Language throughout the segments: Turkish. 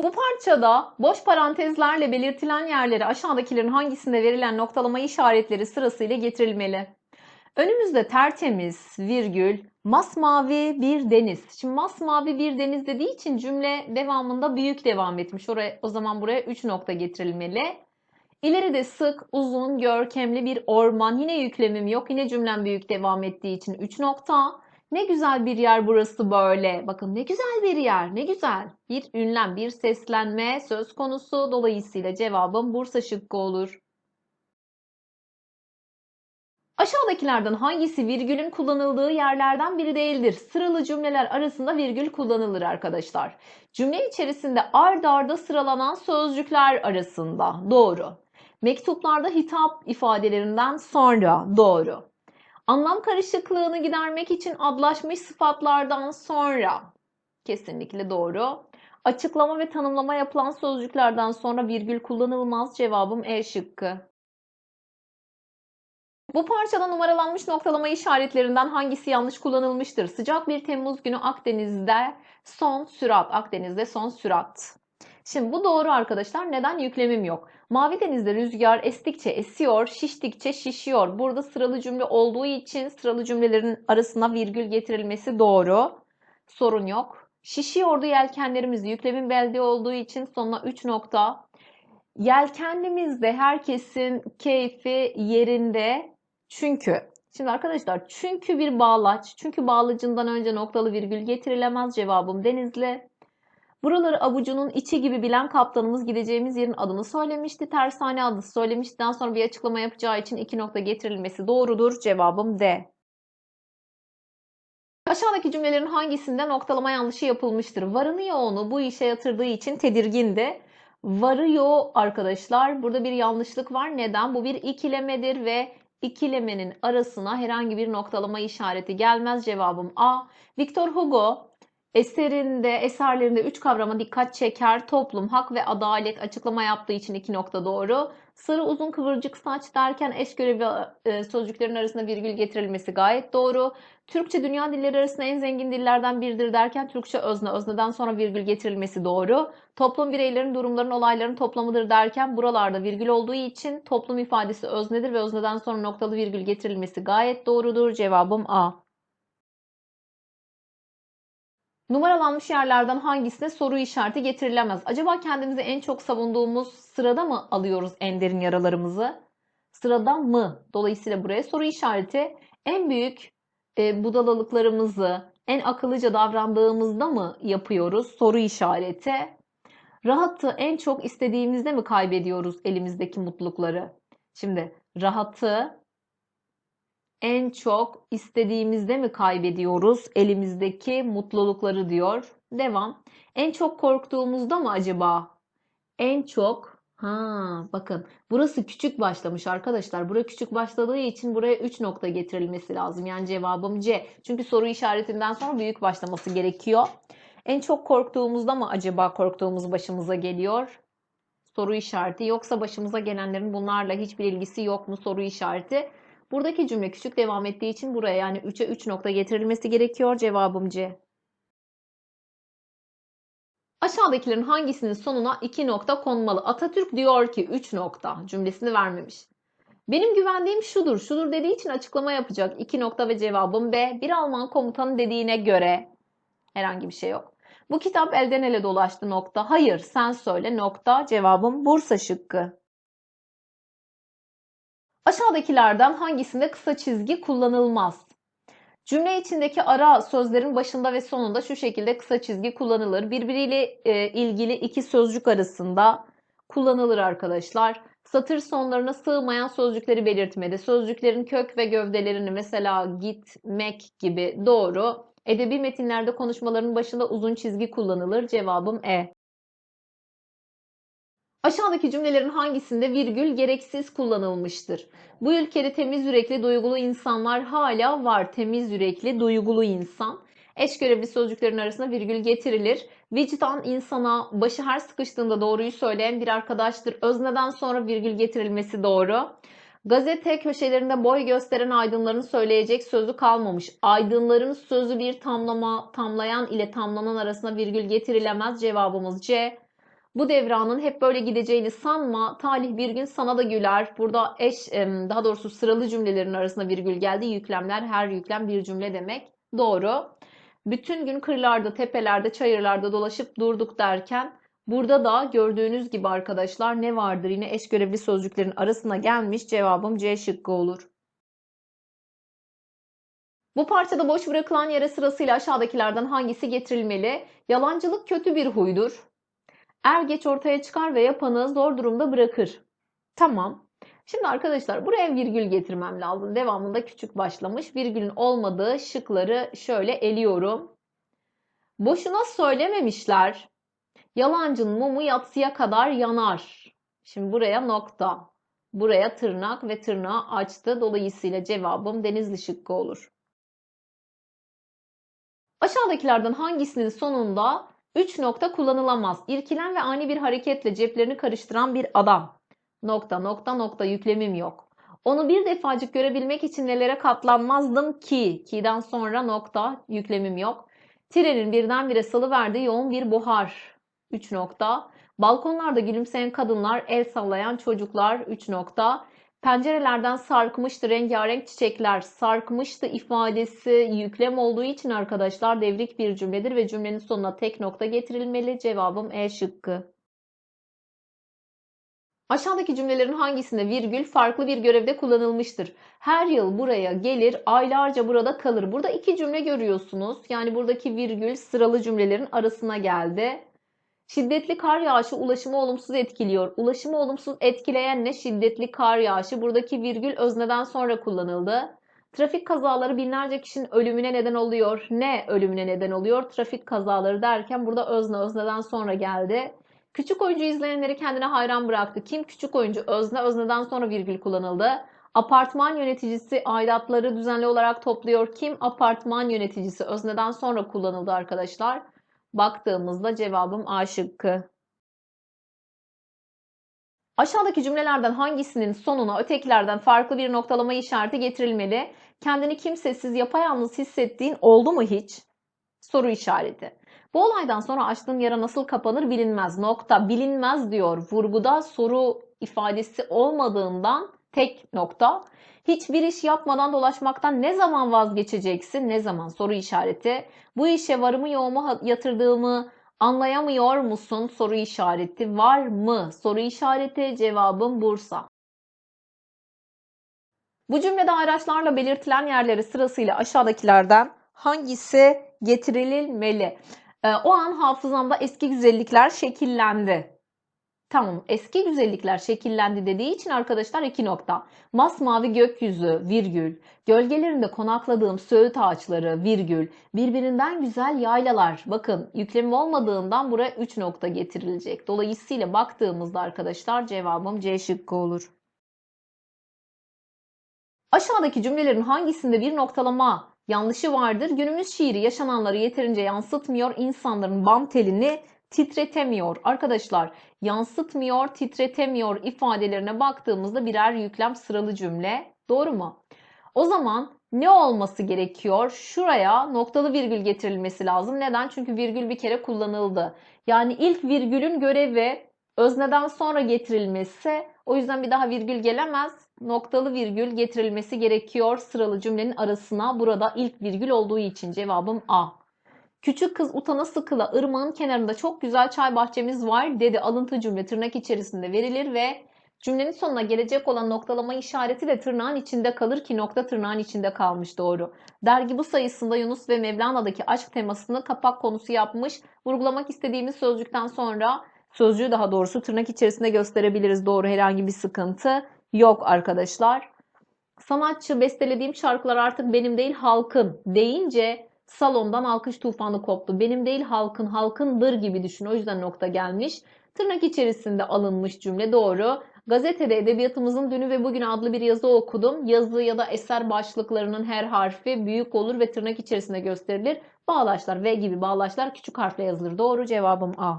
Bu parçada boş parantezlerle belirtilen yerlere aşağıdakilerin hangisinde verilen noktalama işaretleri sırasıyla getirilmeli? Önümüzde tertemiz, virgül, masmavi bir deniz. Şimdi masmavi bir deniz dediği için cümle devamında büyük devam etmiş. Oraya, o zaman buraya 3 nokta getirilmeli. İleride sık, uzun, görkemli bir orman. Yine yüklemim yok. Yine cümlem büyük devam ettiği için 3 nokta. Ne güzel bir yer burası böyle. Bakın ne güzel bir yer. Ne güzel. Bir ünlem, bir seslenme söz konusu. Dolayısıyla cevabım Bursa şıkkı olur. Aşağıdakilerden hangisi virgülün kullanıldığı yerlerden biri değildir? Sıralı cümleler arasında virgül kullanılır arkadaşlar. Cümle içerisinde ard arda sıralanan sözcükler arasında. Doğru. Mektuplarda hitap ifadelerinden sonra. Doğru. Anlam karışıklığını gidermek için adlaşmış sıfatlardan sonra. Kesinlikle doğru. Açıklama ve tanımlama yapılan sözcüklerden sonra virgül kullanılmaz. Cevabım E şıkkı. Bu parçada numaralanmış noktalama işaretlerinden hangisi yanlış kullanılmıştır? Sıcak bir Temmuz günü Akdeniz'de son sürat. Akdeniz'de son sürat. Şimdi bu doğru arkadaşlar. Neden yüklemim yok? Mavi denizde rüzgar estikçe esiyor, şiştikçe şişiyor. Burada sıralı cümle olduğu için sıralı cümlelerin arasına virgül getirilmesi doğru. Sorun yok. Şişiyordu yelkenlerimiz yüklemin belli olduğu için sonuna 3 nokta. Yelkenlimizde herkesin keyfi yerinde. Çünkü Şimdi arkadaşlar çünkü bir bağlaç. Çünkü bağlacından önce noktalı virgül getirilemez cevabım Denizli. Buraları avucunun içi gibi bilen kaptanımız gideceğimiz yerin adını söylemişti. Tersane adı söylemişti. Daha sonra bir açıklama yapacağı için iki nokta getirilmesi doğrudur. Cevabım D. Aşağıdaki cümlelerin hangisinde noktalama yanlışı yapılmıştır? Varını yoğunu bu işe yatırdığı için tedirgindi. Varıyor arkadaşlar. Burada bir yanlışlık var. Neden? Bu bir ikilemedir ve ikilemenin arasına herhangi bir noktalama işareti gelmez. Cevabım A. Victor Hugo eserinde, eserlerinde üç kavrama dikkat çeker. Toplum, hak ve adalet açıklama yaptığı için iki nokta doğru. Sarı uzun kıvırcık saç derken eş görevi e, sözcüklerin arasında virgül getirilmesi gayet doğru. Türkçe dünya dilleri arasında en zengin dillerden biridir derken Türkçe özne, özneden sonra virgül getirilmesi doğru. Toplum bireylerin, durumların, olayların toplamıdır derken buralarda virgül olduğu için toplum ifadesi öznedir ve özneden sonra noktalı virgül getirilmesi gayet doğrudur. Cevabım A. Numaralanmış yerlerden hangisine soru işareti getirilemez? Acaba kendimizi en çok savunduğumuz sırada mı alıyoruz en derin yaralarımızı? Sırada mı? Dolayısıyla buraya soru işareti en büyük e, budalalıklarımızı en akıllıca davrandığımızda mı yapıyoruz? Soru işareti. Rahatı en çok istediğimizde mi kaybediyoruz elimizdeki mutlulukları? Şimdi rahatı en çok istediğimizde mi kaybediyoruz elimizdeki mutlulukları diyor. Devam. En çok korktuğumuzda mı acaba? En çok Ha, bakın burası küçük başlamış arkadaşlar. Buraya küçük başladığı için buraya 3 nokta getirilmesi lazım. Yani cevabım C. Çünkü soru işaretinden sonra büyük başlaması gerekiyor. En çok korktuğumuzda mı acaba korktuğumuz başımıza geliyor? Soru işareti. Yoksa başımıza gelenlerin bunlarla hiçbir ilgisi yok mu soru işareti? Buradaki cümle küçük devam ettiği için buraya yani 3'e 3 nokta getirilmesi gerekiyor. Cevabım C. Aşağıdakilerin hangisinin sonuna 2 nokta konmalı? Atatürk diyor ki 3 nokta cümlesini vermemiş. Benim güvendiğim şudur, şudur dediği için açıklama yapacak. 2 nokta ve cevabım B. Bir Alman komutanı dediğine göre herhangi bir şey yok. Bu kitap elden ele dolaştı nokta. Hayır sen söyle nokta. Cevabım Bursa şıkkı. Aşağıdakilerden hangisinde kısa çizgi kullanılmaz? Cümle içindeki ara sözlerin başında ve sonunda şu şekilde kısa çizgi kullanılır. Birbiriyle e, ilgili iki sözcük arasında kullanılır arkadaşlar. Satır sonlarına sığmayan sözcükleri belirtmede. Sözcüklerin kök ve gövdelerini mesela gitmek gibi doğru. Edebi metinlerde konuşmaların başında uzun çizgi kullanılır. Cevabım E. Aşağıdaki cümlelerin hangisinde virgül gereksiz kullanılmıştır? Bu ülkede temiz yürekli, duygulu insanlar hala var. Temiz yürekli, duygulu insan. Eş görevli sözcüklerin arasına virgül getirilir. Vicdan insana başı her sıkıştığında doğruyu söyleyen bir arkadaştır. Özneden sonra virgül getirilmesi doğru. Gazete köşelerinde boy gösteren aydınların söyleyecek sözü kalmamış. Aydınların sözü bir tamlama, tamlayan ile tamlanan arasına virgül getirilemez. Cevabımız C. Bu devranın hep böyle gideceğini sanma. Talih bir gün sana da güler. Burada eş, daha doğrusu sıralı cümlelerin arasında virgül geldi. Yüklemler, her yüklem bir cümle demek. Doğru. Bütün gün kırlarda, tepelerde, çayırlarda dolaşıp durduk derken burada da gördüğünüz gibi arkadaşlar ne vardır? Yine eş görevli sözcüklerin arasına gelmiş. Cevabım C şıkkı olur. Bu parçada boş bırakılan yere sırasıyla aşağıdakilerden hangisi getirilmeli? Yalancılık kötü bir huydur. Er geç ortaya çıkar ve yapanı zor durumda bırakır. Tamam. Şimdi arkadaşlar buraya virgül getirmem lazım. Devamında küçük başlamış. Virgülün olmadığı şıkları şöyle eliyorum. Boşuna söylememişler. Yalancının mumu yatsıya kadar yanar. Şimdi buraya nokta. Buraya tırnak ve tırnağı açtı. Dolayısıyla cevabım Denizli şıkkı olur. Aşağıdakilerden hangisinin sonunda 3 nokta kullanılamaz? İrkilen ve ani bir hareketle ceplerini karıştıran bir adam. Nokta nokta nokta yüklemim yok. Onu bir defacık görebilmek için nelere katlanmazdım ki? Ki'den sonra nokta yüklemim yok. Trenin birdenbire salıverdiği yoğun bir buhar. 3 nokta. Balkonlarda gülümseyen kadınlar, el sallayan çocuklar. 3 nokta. Pencerelerden sarkmıştı rengarenk çiçekler. Sarkmıştı ifadesi yüklem olduğu için arkadaşlar devrik bir cümledir ve cümlenin sonuna tek nokta getirilmeli. Cevabım E şıkkı. Aşağıdaki cümlelerin hangisinde virgül farklı bir görevde kullanılmıştır? Her yıl buraya gelir, aylarca burada kalır. Burada iki cümle görüyorsunuz. Yani buradaki virgül sıralı cümlelerin arasına geldi. Şiddetli kar yağışı ulaşımı olumsuz etkiliyor. Ulaşımı olumsuz etkileyen ne? Şiddetli kar yağışı. Buradaki virgül özneden sonra kullanıldı. Trafik kazaları binlerce kişinin ölümüne neden oluyor. Ne ölümüne neden oluyor? Trafik kazaları derken burada özne özneden sonra geldi. Küçük oyuncu izleyenleri kendine hayran bıraktı. Kim küçük oyuncu? Özne özneden sonra virgül kullanıldı. Apartman yöneticisi aidatları düzenli olarak topluyor. Kim? Apartman yöneticisi özneden sonra kullanıldı arkadaşlar. Baktığımızda cevabım A şıkkı. Aşağıdaki cümlelerden hangisinin sonuna ötekilerden farklı bir noktalama işareti getirilmeli? Kendini kimsesiz, yapayalnız hissettiğin oldu mu hiç? Soru işareti. Bu olaydan sonra açtığın yara nasıl kapanır bilinmez. Nokta bilinmez diyor. Vurguda soru ifadesi olmadığından tek nokta. Hiçbir iş yapmadan dolaşmaktan ne zaman vazgeçeceksin? Ne zaman? Soru işareti. Bu işe varımı yoğumu yatırdığımı anlayamıyor musun? Soru işareti. Var mı? Soru işareti. Cevabım Bursa. Bu cümlede araçlarla belirtilen yerleri sırasıyla aşağıdakilerden hangisi getirilmeli? Ee, o an hafızamda eski güzellikler şekillendi. Tamam eski güzellikler şekillendi dediği için arkadaşlar iki nokta. Masmavi gökyüzü virgül. Gölgelerinde konakladığım söğüt ağaçları virgül. Birbirinden güzel yaylalar. Bakın yüklemi olmadığından buraya 3 nokta getirilecek. Dolayısıyla baktığımızda arkadaşlar cevabım C şıkkı olur. Aşağıdaki cümlelerin hangisinde bir noktalama yanlışı vardır? Günümüz şiiri yaşananları yeterince yansıtmıyor. insanların bam telini titretemiyor. Arkadaşlar yansıtmıyor, titretemiyor ifadelerine baktığımızda birer yüklem sıralı cümle. Doğru mu? O zaman ne olması gerekiyor? Şuraya noktalı virgül getirilmesi lazım. Neden? Çünkü virgül bir kere kullanıldı. Yani ilk virgülün görevi özneden sonra getirilmesi. O yüzden bir daha virgül gelemez. Noktalı virgül getirilmesi gerekiyor sıralı cümlenin arasına. Burada ilk virgül olduğu için cevabım A. Küçük kız utana sıkıla ırmağın kenarında çok güzel çay bahçemiz var dedi. Alıntı cümle tırnak içerisinde verilir ve cümlenin sonuna gelecek olan noktalama işareti de tırnağın içinde kalır ki nokta tırnağın içinde kalmış doğru. Dergi bu sayısında Yunus ve Mevlana'daki aşk temasını kapak konusu yapmış. Vurgulamak istediğimiz sözcükten sonra sözcüğü daha doğrusu tırnak içerisinde gösterebiliriz. Doğru herhangi bir sıkıntı yok arkadaşlar. Sanatçı bestelediğim şarkılar artık benim değil halkın deyince Salondan alkış tufanı koptu. Benim değil halkın, halkındır gibi düşün. O yüzden nokta gelmiş. Tırnak içerisinde alınmış cümle doğru. Gazetede Edebiyatımızın Dünü ve Bugün adlı bir yazı okudum. Yazı ya da eser başlıklarının her harfi büyük olur ve tırnak içerisinde gösterilir. Bağlaçlar V gibi bağlaçlar küçük harfle yazılır. Doğru cevabım A.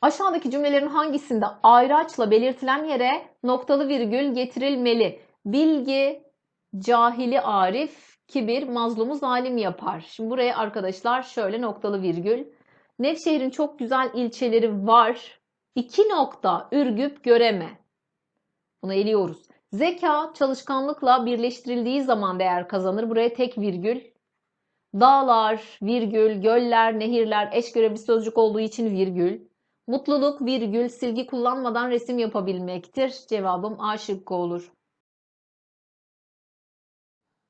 Aşağıdaki cümlelerin hangisinde ayraçla belirtilen yere noktalı virgül getirilmeli? Bilgi, cahili arif, kibir mazlumu zalim yapar. Şimdi buraya arkadaşlar şöyle noktalı virgül. Nevşehir'in çok güzel ilçeleri var. İki nokta Ürgüp Göreme. Bunu eliyoruz. Zeka çalışkanlıkla birleştirildiği zaman değer kazanır. Buraya tek virgül. Dağlar, virgül, göller, nehirler eş görevli sözcük olduğu için virgül. Mutluluk, virgül, silgi kullanmadan resim yapabilmektir. Cevabım A şıkkı olur.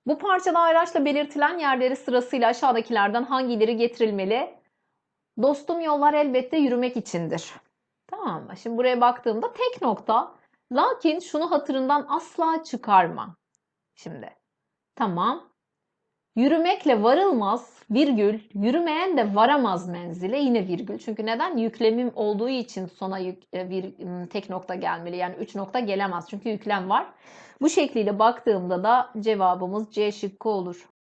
Bu parçada ayraçla belirtilen yerleri sırasıyla aşağıdakilerden hangileri getirilmeli? Dostum yollar elbette yürümek içindir. Tamam mı? Şimdi buraya baktığımda tek nokta. Lakin şunu hatırından asla çıkarma. Şimdi. Tamam. Yürümekle varılmaz, virgül, yürümeyen de varamaz menzile yine virgül. Çünkü neden? Yüklemim olduğu için sona yük, e, bir m, tek nokta gelmeli. Yani üç nokta gelemez. Çünkü yüklem var. Bu şekliyle baktığımda da cevabımız C şıkkı olur.